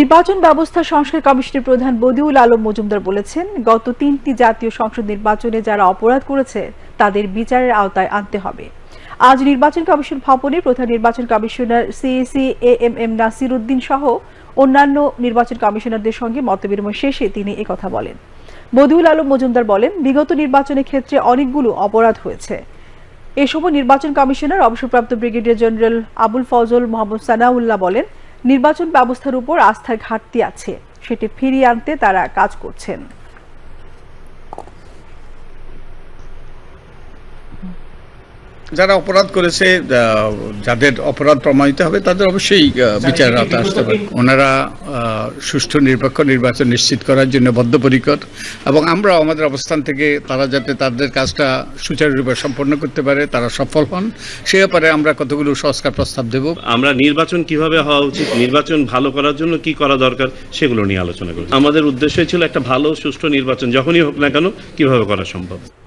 নির্বাচন ব্যবস্থা সংস্কার কমিশনের প্রধান বদিউল আলম মজুমদার বলেছেন, গত তিনটি জাতীয় সংসদ নির্বাচনে যারা অপরাধ করেছে, তাদের বিচারের আওতায় আনতে হবে। আজ নির্বাচন কমিশন ভবনে প্রধান নির্বাচন commissioner CEC A M M Nasir Uddin সহ অন্যান্য নির্বাচন কমিশনারদের সঙ্গে মতবিনিময় শেষে তিনি একথা বলেন। বদিউল আলম মজুমদার বলেন, বিগত নির্বাচনের ক্ষেত্রে অনেকগুলো অপরাধ হয়েছে। এ নির্বাচন কমিশনার, অবসরপ্রাপ্ত ব্রিগেডিয়ার জেনারেল আবুল ফজল মোহাম্মদ সানাউল্লাহ বলেন নির্বাচন ব্যবস্থার উপর আস্থার ঘাটতি আছে। সেটি ফিরিয়ে আনতে তারা কাজ করছেন। যারা অপরাধ করেছে যাদের অপরাধ প্রমাণিত হবে তাদের অবশ্যই আহ, বিচারের আওতায় আসতে পারে। ওনারা সুষ্ঠু নিরপেক্ষ নির্বাচন নিশ্চিত করার জন্য বদ্ধপরিকর এবং আমরা আমাদের অবস্থান থেকে তারা যাতে তাদের কাজটা সুচারুরূপে সম্পন্ন করতে পারে তারা সফল হন। সে ব্যাপারে আমরা কতগুলো সংস্কার প্রস্তাব দেব। আমরা নির্বাচন কীভাবে হওয়া উচিত নির্বাচন ভালো করার জন্য কি করা দরকার সেগুলো নিয়ে আলোচনা করি আমাদের উদ্দেশ্য ছিল একটা ভালো সুষ্ঠু নির্বাচন যখনই হোক না কেন কীভাবে করা সম্ভব।